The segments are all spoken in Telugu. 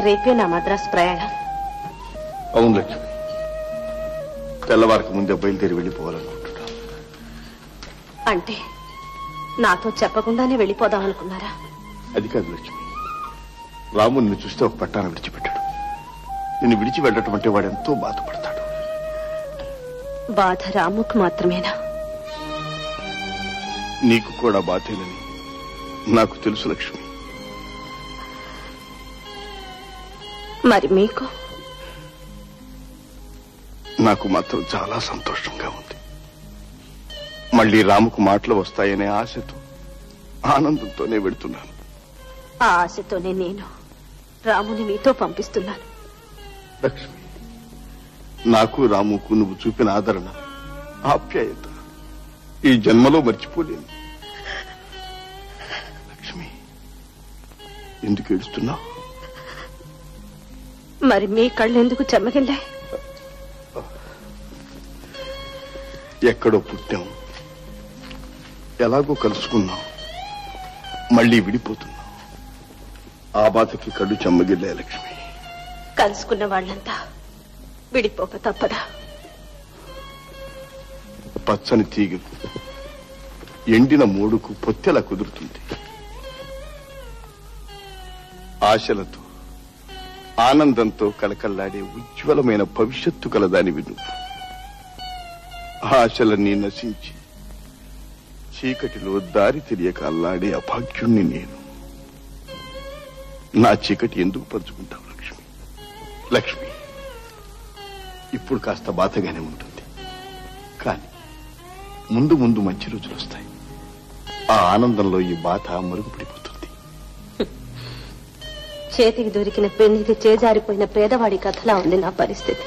రేపే నా మద్రాసు ప్రయాణం. అవును లక్ష్మి. తెల్లవారికి ముందే బయలుదేరి వెళ్ళిపోవాలనుకుంటున్నా. అంటే నాతో చెప్పకుండానే వెళ్ళిపోదాం అనుకున్నారా? అది కాదు లక్ష్మి. రాము నిన్ను చూస్తే ఒక పట్టాన విడిచిపెట్టాడు. నిన్ను విడిచి వెళ్ళటం అంటే వాడు ఎంతో బాధపడతాడు. బాధ రాముకు మాత్రమేనా? నీకు కూడా బాధేనని నాకు తెలుసు లక్ష్మి. మరి మీకు? నాకు మాత్రం చాలా సంతోషంగా ఉంది. మళ్ళీ రాముకు మాటలు వస్తాయనే ఆశతో ఆనందంతోనే వెడుతున్నాను ఆ ఆశతోనే నేను రాముని మీతో పంపిస్తున్నాను. లక్ష్మి నాకు రాముకు నువ్వు చూపిన ఆదరణ ఆప్యాయత ఈ జన్మలో మర్చిపోలేను. లక్ష్మి ఎందుకు ఏడుస్తున్నావు? మరి మీ కళ్ళెందుకు చెమ్మగిల్లాయి ఎక్కడో పుట్టాం. ఎలాగో కలుసుకున్నాం. మళ్ళీ విడిపోతున్నాం. ఆ బాధకి కళ్ళు చెమ్మగిల్లే లక్ష్మి. కలుసుకున్న వాళ్ళంతా విడిపోక తప్పదా. పచ్చని తీగకు ఎండిన మూడుకు పొత్తెలా కుదురుతుంది. ఆశలతో ఆనందంతో కలకల్లాడే ఉజ్వలమైన భవిష్యత్తు కలదానివి నువ్వు ఆశలన్నీ నశించి చీకటిలో దారి తెలియక అల్లాడే అభాగ్యుణ్ణి నేను. నా చీకటి ఎందుకు పంచుకుంటావు లక్ష్మి? లక్ష్మి ఇప్పుడు కాస్త బాధగానే ఉంటుంది. కానీ ముందు ముందు మంచి రోజులు వస్తాయి. ఆ ఆనందంలో ఈ బాధ మరుగుపడిపోతుంది. చేతికి దొరికిన పెళ్ళికి చేజారిపోయిన పేదవాడి కథలా ఉంది నా పరిస్థితి.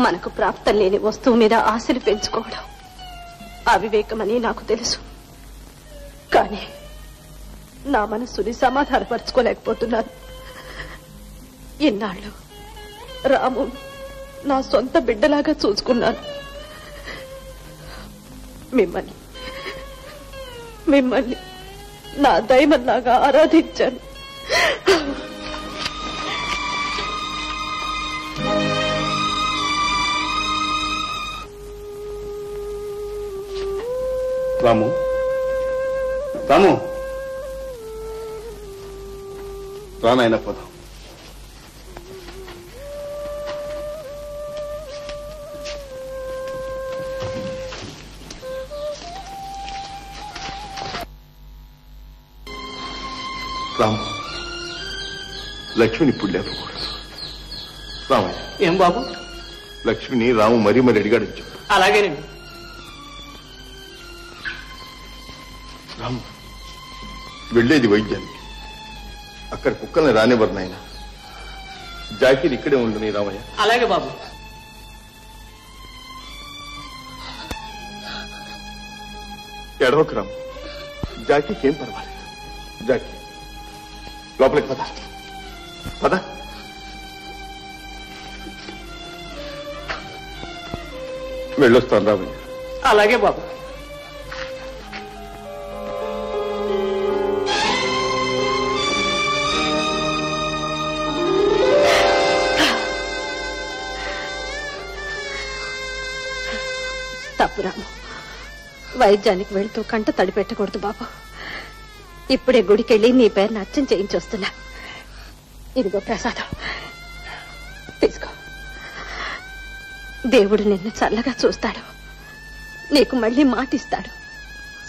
మనకు ప్రాప్తం లేని వస్తువు మీద ఆశలు పెంచుకోవడం అవివేకమని నాకు తెలుసు. కానీ నా మనస్సుని సమాధానపరచుకోలేకపోతున్నాను. ఇన్నాళ్ళు రాము నా సొంత బిడ్డలాగా చూసుకున్నాను. మిమ్మల్ని మిమ్మల్ని నా దైవంలాగా ఆరాధించాను. రాము. రాము. రానాయన పదం. రాము. లక్ష్మిని ఇప్పుడు లేపకూడదు. రామయ్య ఏం బాబు? లక్ష్మిని రాము మరీ మరి అడిగాడు చెప్పు. అలాగేనండి. రాము వెళ్ళేది వైద్యానికి. అక్కడ కుక్కల్ని రానివ్వరు నాయన. జాకీర్ ఇక్కడే ఉండని రామయ్య. అలాగే బాబు. ఎడవకు రాము. జాకీకి ఏం పర్వాలేదు. జాకీ. లోపలికి పద. పద. వెళ్ళొస్తాను రామయ్య. అలాగే బాబు. తప్పురాము వైద్యానికి వెళ్తూ కంట తడిపెట్టకూడదు బాబా. ఇప్పుడే గుడికెళ్ళి నీ పేరుని అర్చన చేయించొస్తున్నా. ఇదిగో ప్రసాదం. తీసుకో. దేవుడు నిన్ను చల్లగా చూస్తాడు. నీకు మళ్ళీ మాటిస్తాడు.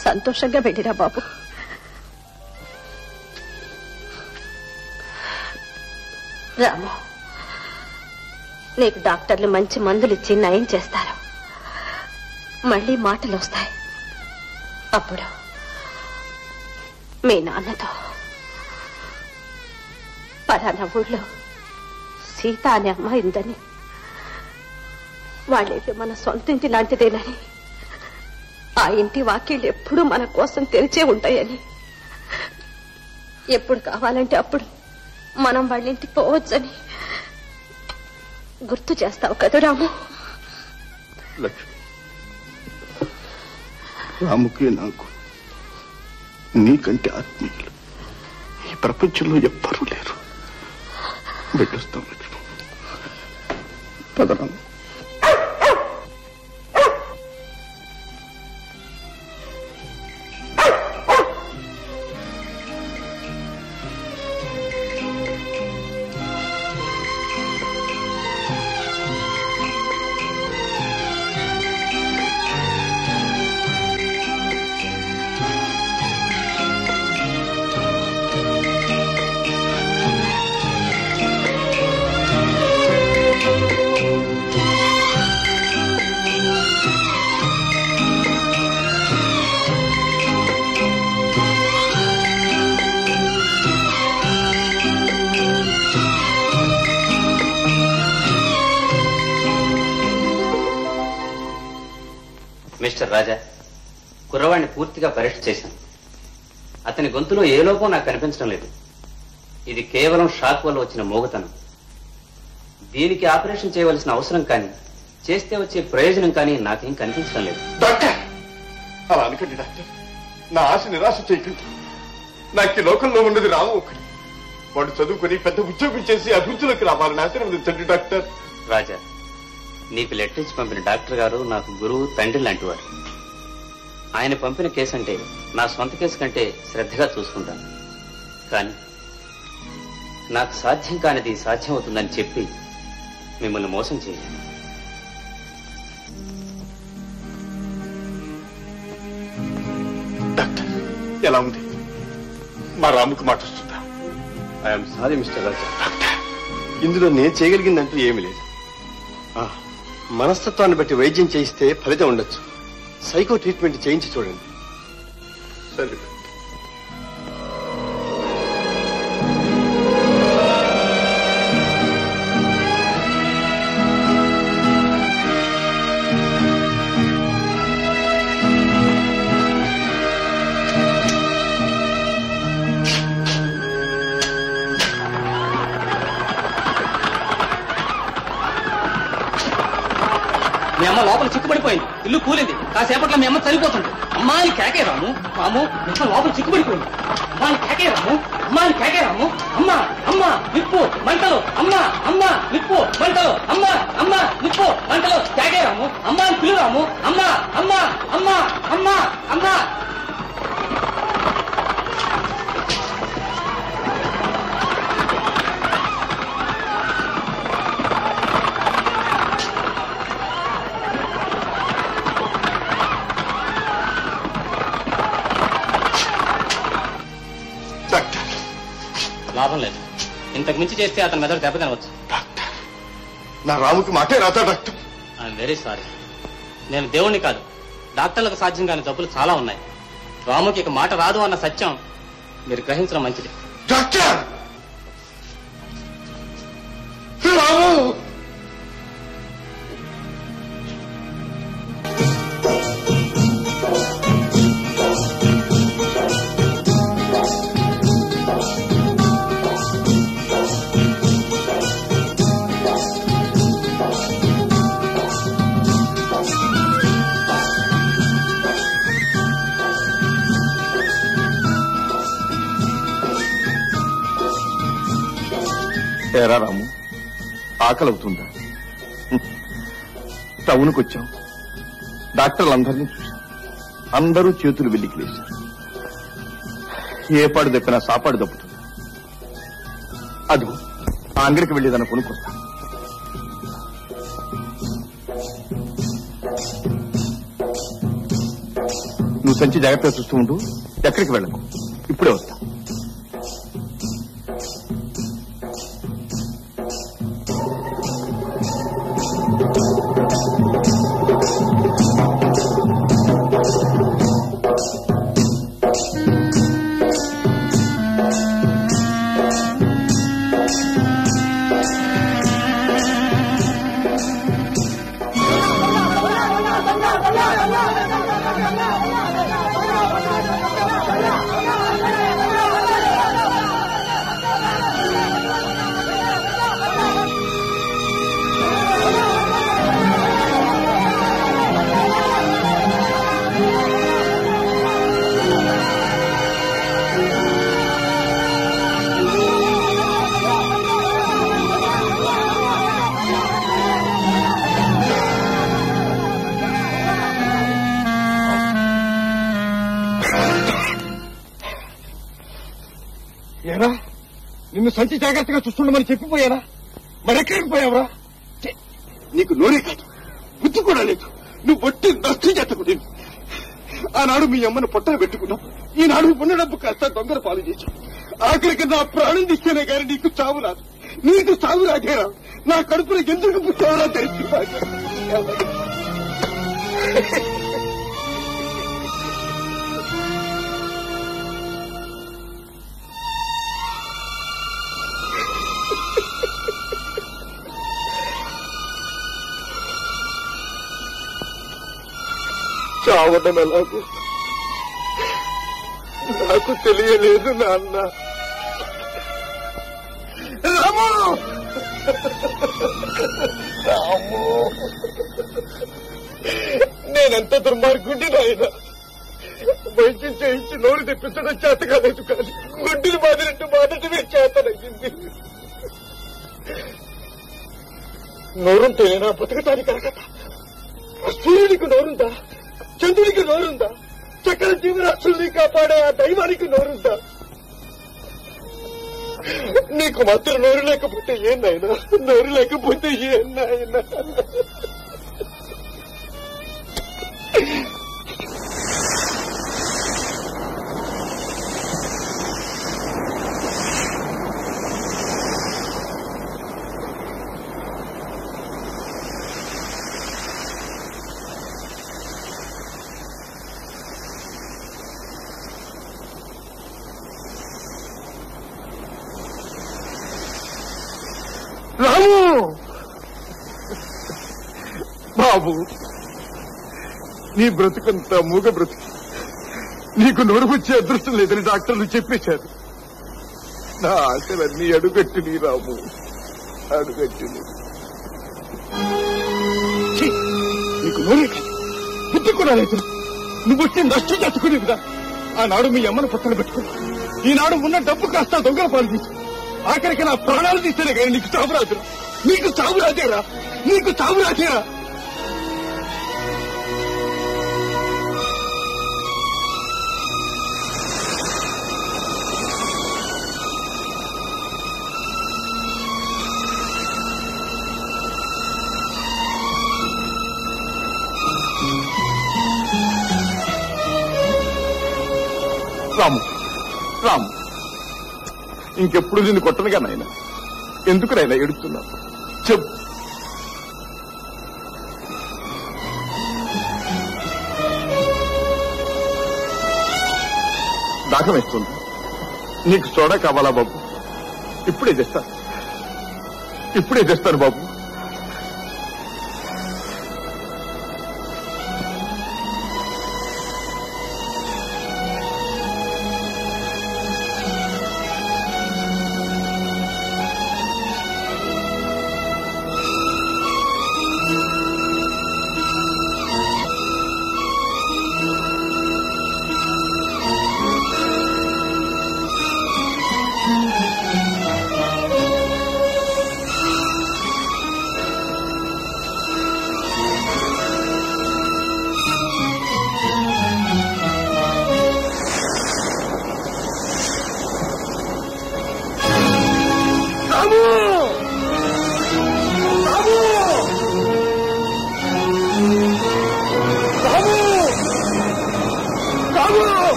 సంతోషంగా వెళ్ళిరా బాబు. రాము నీకు డాక్టర్లు మంచి మందులు ఇచ్చి నయం చేస్తారు. మళ్ళీ మాటలు వస్తాయి అప్పుడు మీ నాన్నతో. పలానా ఊళ్ళో సీత అనే అమ్మాయి ఉందని. వాళ్ళేదో మన సొంత ఇంటి లాంటిదేనని. ఆ ఇంటి వాకిళ్ళు ఎప్పుడూ మన కోసం తెరిచే ఉంటాయని. ఎప్పుడు కావాలంటే అప్పుడు మనం వాళ్ళింటికి పోవచ్చని. గుర్తు చేస్తావు కదా రాము? రాముకి నాకు నీకంటే ఆత్మీయులు. ప్రపంచంలో ఎవ్వరూ లేరు. వెళ్ళొస్తాం లక్ష్మి. పదరాము మిస్టర్ రాజా కుర్రవాణ్ణి పూర్తిగా పరీక్ష చేశాను. అతని గొంతులో ఏ లోపం నాకు కనిపించడం లేదు. ఇది కేవలం షాక్ వల్ల వచ్చిన మోగతనం. దీనికి ఆపరేషన్ చేయవలసిన అవసరం కానీ చేస్తే వచ్చే ప్రయోజనం కానీ నాకేం కనిపించడం లేదు. డాక్టర్! అలా అనకండి డాక్టర్. నా ఆశ నిరాశ చేయకండి. నాకు ఈ లోకంలో ఉన్నది రాము ఒకటి. వాడు చదువుకొని పెద్ద ఉద్యోగం చేసి అభివృద్ధిలోకి రావాలని ఆశీర్వదించండి డాక్టర్. రాజా నీకు లెటర్ ఇచ్చి పంపిన డాక్టర్ గారు నాకు గురువు తండ్రి లాంటివారు ఆయన పంపిన కేసు అంటే నా సొంత కేసు కంటే శ్రద్ధగా చూసుకుంటాను. కానీ నాకు సాధ్యం కానిది సాధ్యం అవుతుందని చెప్పి మిమ్మల్ని మోసం డాక్టర్ ఎలా ఉంది? మా రాముకు మాట వస్తుందా? I'm sorry mister Raja. ఇందులో నేను చేయగలిగిందంటూ ఏమీ లేదు. మనస్తత్వాన్ని బట్టి వైద్యం చేయిస్తే ఫలితం ఉండొచ్చు. సైకో ట్రీట్మెంట్ చేయించి చూడండి. సరే. మీ అమ్మ లోపల చిక్కుపడిపోయింది ఇల్లు కూలింది. కాసేపట్లో మీ అమ్మ చనిపోతుంది. అమ్మాయి కేకే రాము. రాము ఇంకా అమ్మ లోపల చిక్కుపడిపోయింది అమ్మాయిని కేకే రాము. అమ్మాయిని కేకే రాము. అమ్మ అమ్మ నిప్పు మంటలు. అమ్మ అమ్మ నిప్పు మంటలు. అమ్మ అమ్మ నిప్పు మంటలు. కేకే రాము. అమ్మాయి పిలురాము. అమ్మ అమ్మ అమ్మ అమ్మ అమ్మ. ఇంతకు మించి చేస్తే అతని మెదడు దెబ్బతినవచ్చు. డాక్టర్ నా రాముకి మాటే రాదా డాక్టర్. ఐఎమ్ వెరీ సారీ నేను దేవుణ్ణి కాదు డాక్టర్లకు సాధ్యం కాని జబ్బులు చాలా ఉన్నాయి. రాముకి ఇక మాట రాదు అన్న సత్యం మీరు గ్రహించడం మంచిది. డాక్టర్! రాము! ఏరా రాము. ఆకలవుతుందా? టౌన్కి వచ్చాం డాక్టర్లందరినీ చూశాం. అందరూ చేతులు వెల్లికి లేశారు ఏ పాడు దప్పినా సాపాడు దప్పుతుంది. అదిగో ఆ అంగడికి వెళ్ళేదన్న కొనుక్కొస్తా. నువ్వు సంచి జాగ్రత్తగా చూస్తూ ఉండు. ఎక్కడికి వెళ్ళకు? ఇప్పుడే వస్తా. నువ్వు సంచి జాగ్రత్తగా చూస్తుండమని చెప్పిపోయారా? మరెక్కడికి పోయావరా? నీకు నోరే కాదు. బుద్ధి కూడా లేదు. నువ్వు బొట్టి నష్టం చేతకుడి ఆనాడు మీ అమ్మను పొట్టన పెట్టుకున్నావు. ఈనాడు ఉన్న డబ్బు కాస్త దొంగల పాలు చేసి ఆఖరికి నా ప్రాణం తీస్తేనే గాని నీకు చావు రాదు. నీకు చావు రాదేరా నా కడుపులో ఎందుకు పుట్టావరా తెలిసి కావడం ఎలాగో నాకు తెలియలేదు నాన్న. రాము! రాము! నేనెంత దుర్మార్గుండి నాయన? వైద్యం చేయించి నోరు తెప్పించడం చేత కాలేదు కానీ గుడ్డిని బాధినట్టు బాధటమే చేతనయ్యింది నోరుంటే నా బతకటానికి అరగట సూర్యుడికి నోరుందా? నోరుందా? చక్ర జీవరాశుల్ని కాపాడే ఆ దైవానికి నోరుందా? నీకు మాత్రం నోరు లేకపోతే ఏం నాయనా? నోరు లేకపోతే ఏం నాయనా రాము బాబు. నీ బ్రతుకంతా మూగ బ్రతుకు. నీకు నోరుకొచ్చే అదృష్టం లేదని డాక్టర్లు చెప్పేశారు. నా ఆశలన్నీ అడుగట్టిని రాము. అడుగట్టిని. నీకు నోరే బుద్ధి కూడా లేదు. నువ్వు వచ్చి నష్టం తెచ్చుకునేదిగా ఆనాడు మీ అమ్మను పక్కన పెట్టుకుని ఈనాడు ఉన్న డబ్బు కాస్త దొంగల పాలు తీసి. ఆఖరికి నా ప్రాణాలు తీస్తేనే కానీ నీకు చావు రాదురా నీకు చావు రాదేరా నీకు చావు రాదేరా రాము రాము. ఇంకెప్పుడు నిన్ను కొట్టనుగా నాయన? ఎందుకు నాయన ఎడుతున్నా చెప్పు. దాహం వేస్తుంది. నీకు చూడ కావాలా బాబు? ఇప్పుడే తెస్తాను ఇప్పుడే తెస్తాను బాబు.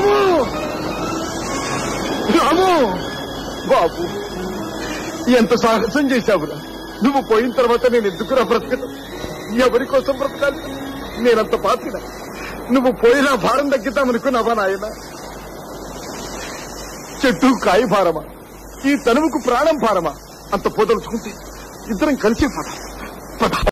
రాము! రాము! బాబు ఎంత సాహసం చేశావురా. నువ్వు పోయిన తర్వాత నేను ఎందుకురా బ్రతకడం ఎవరి కోసం బ్రతకాలి? నేనంత పాపిన. నువ్వు పోయినా భారం తగ్గిద్దామనుకున్నావా నాయన? చెట్టు కాయ భారమా? ఈ తనువుకు ప్రాణం భారమా? అంత పోదలుచుకుంటే ఇద్దరం కలిసి పద. పద.